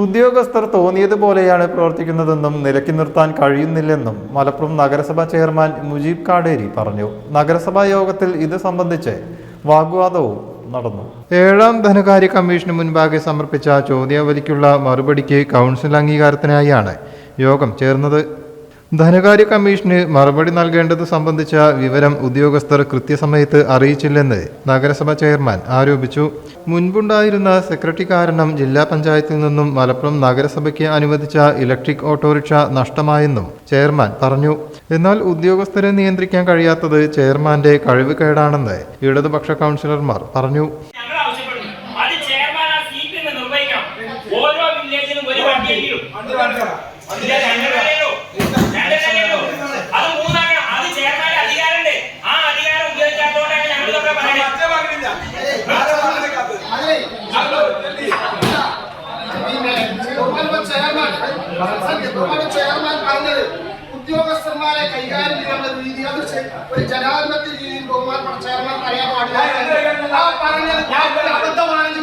ഉദ്യോഗസ്ഥർ തോന്നിയതുപോലെയാണ് പ്രവർത്തിക്കുന്നതെന്നും നിലക്കി നിർത്താൻ കഴിയുന്നില്ലെന്നും മലപ്പുറം നഗരസഭാ ചെയർമാൻ മുജീബ് കാടേരി പറഞ്ഞു. നഗരസഭാ യോഗത്തിൽ ഇത് സംബന്ധിച്ച് വാഗ്വാദവും നടന്നു. ഏഴാം ധനകാര്യ കമ്മീഷന് മുൻപാകെ സമർപ്പിച്ച ചോദ്യാവലിക്കുള്ള മറുപടിക്ക് കൗൺസിൽ അംഗീകാരത്തിനായാണ് യോഗം ചേർന്നത്. ധനകാര്യ കമ്മീഷന് മറുപടി നൽകേണ്ടത് സംബന്ധിച്ച വിവരം ഉദ്യോഗസ്ഥർ കൃത്യസമയത്ത് അറിയിച്ചില്ലെന്ന് നഗരസഭ ചെയർമാൻ ആരോപിച്ചു. മുൻപുണ്ടായിരുന്ന സെക്രട്ടറി കാരണം ജില്ലാ പഞ്ചായത്തിൽ നിന്നും മലപ്പുറം നഗരസഭയ്ക്ക് അനുവദിച്ച ഇലക്ട്രിക് ഓട്ടോറിക്ഷ നഷ്ടമായെന്നും ചെയർമാൻ പറഞ്ഞു. എന്നാൽ ഉദ്യോഗസ്ഥരെ നിയന്ത്രിക്കാൻ കഴിയാത്തത് ചെയർമാന്റെ കഴിവ് കേടാണെന്ന് ഇടതുപക്ഷ കൗൺസിലർമാർ പറഞ്ഞു. ഓരോ വില്ലേജിലും ഒരു വണ്ടിയെങ്കിലും ബഹുമാനപ്പെട്ട ചെയർമാൻ ബഹുമാനപ്പെട്ട ചെയർമാൻ പറഞ്ഞത് ഉദ്യോഗസ്ഥന്മാരെ കൈകാര്യം ചെയ്യാനുള്ള രീതി. അത് ഒരു ജനാധിപത്യ രീതിയിൽ ബഹുമാനപ്പെട്ട ചെയർമാൻ പറയാൻ പാടില്ല. ആ പറഞ്ഞത് അബദ്ധമാണെങ്കിൽ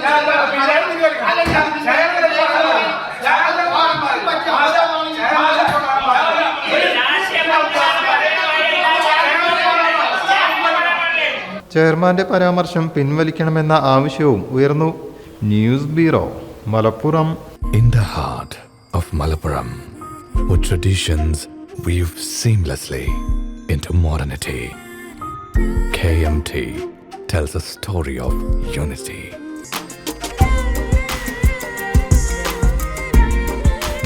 ചെയർമാന്റെ പരാമർശം പിൻവലിക്കണമെന്ന ആവശ്യവും ഉയർന്നു. News bureau Malappuram. In the heart of Malappuram, with traditions weave seamlessly into modernity, KMT tells a story of unity.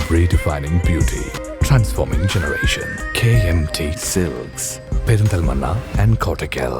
Redefining beauty, transforming generation. KMT Silks, Perinthalmanna and Kottakkal.